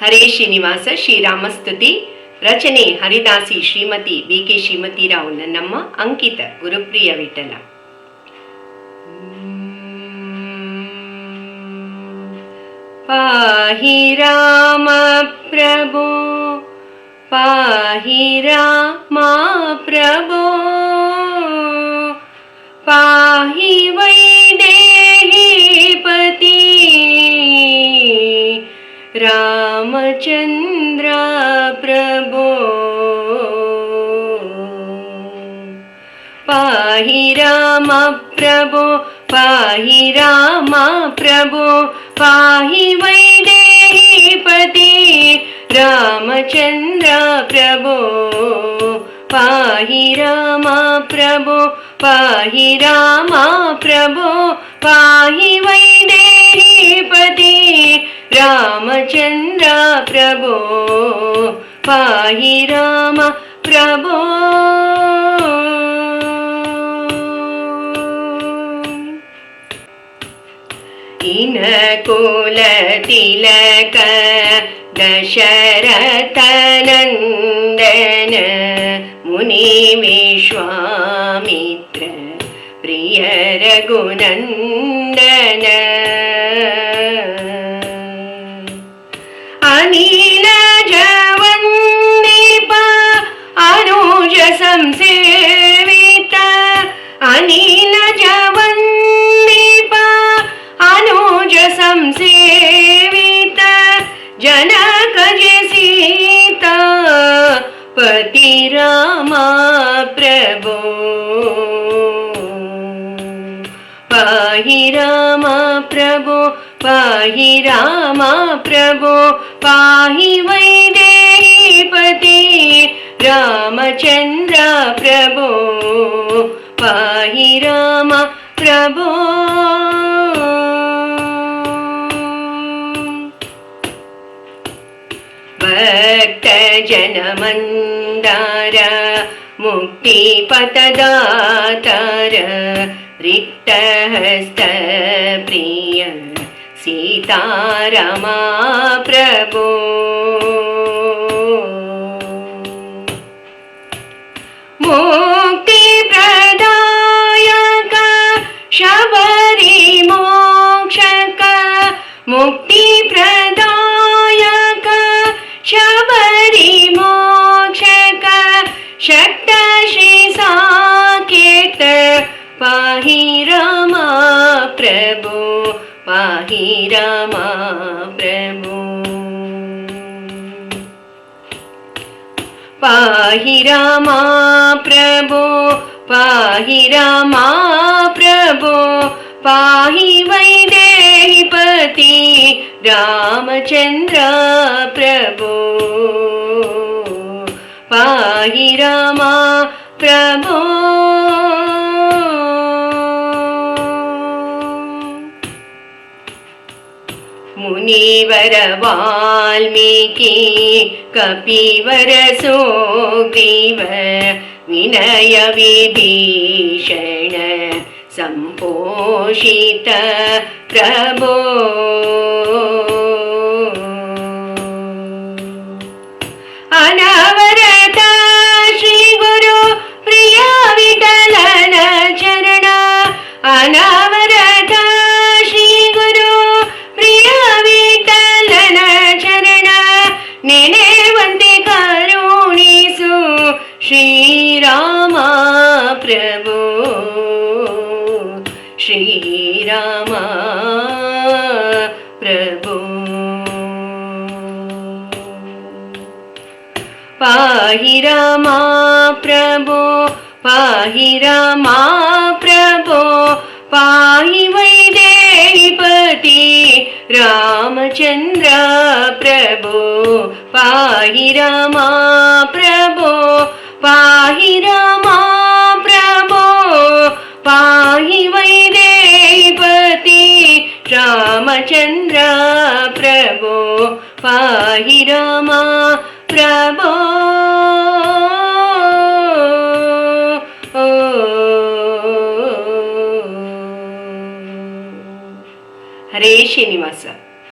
ಹರೇ ಶ್ರೀನಿವಾಸ ಶ್ರೀರಾಮಸ್ತುತಿ ರಚನೆ ಹರಿದಾಸಿ ಶ್ರೀಮತಿ ಬಿ ಕೆ ಶ್ರೀಮತಿರಾವ್ ನನ್ನಮ್ಮ, ಅಂಕಿತ ಗುರುಪ್ರಿಯ ವಿಠಲ. ಪಾಹಿ ರಾಮ ಪ್ರಭೋ, ಪಾಹಿ ರಾಮ ಪ್ರಭೋ. चन्द्र प्रभो पाहि राम प्रभो पाहि राम प्रभो पाहि वैदेहीपति रामचन्द्र प्रभो पाहि राम प्रभो पाहि राम प्रभो पाहि वैदेहीपति రామచంద్ర ప్రభో పాయి రామ ప్రభో ఇనకుల తిలక दशरथनन्दन मुनिविश्वामित्र प्रियरघुनन्दन संसेवित जनक जीता पति रामा प्रभु। पाही रामा प्रभु पाही रामा प्रभो पाही जनमन्दार मुक्तिपतदातर रिक्तहस्तप्रिय सीतारमा प्रभो। मुक्तिप्रदायक शबरि मोक्षक मुक्ति पाहि रामा प्रभो पाहि रामा प्रभो पाहि रामा प्रभो पाहि वैदेहिपति रामचन्द्र प्रभो पाहि रामा प्रभो முனிவர வால்மீகி கபிவர சோகிவ வினய விபீஷண சம்போஷித பிரபோ ప్రభు. పాహి రామా ప్రభో పాహి రామా ప్రభో పాహి వైదేహిపతి రామచంద్ర ప్రభో పాహి రామా ప్రభో పాహి రామా ప్రభో రామచంద్ర పాహిరమా ప్రభో హరే శ్రీనివాస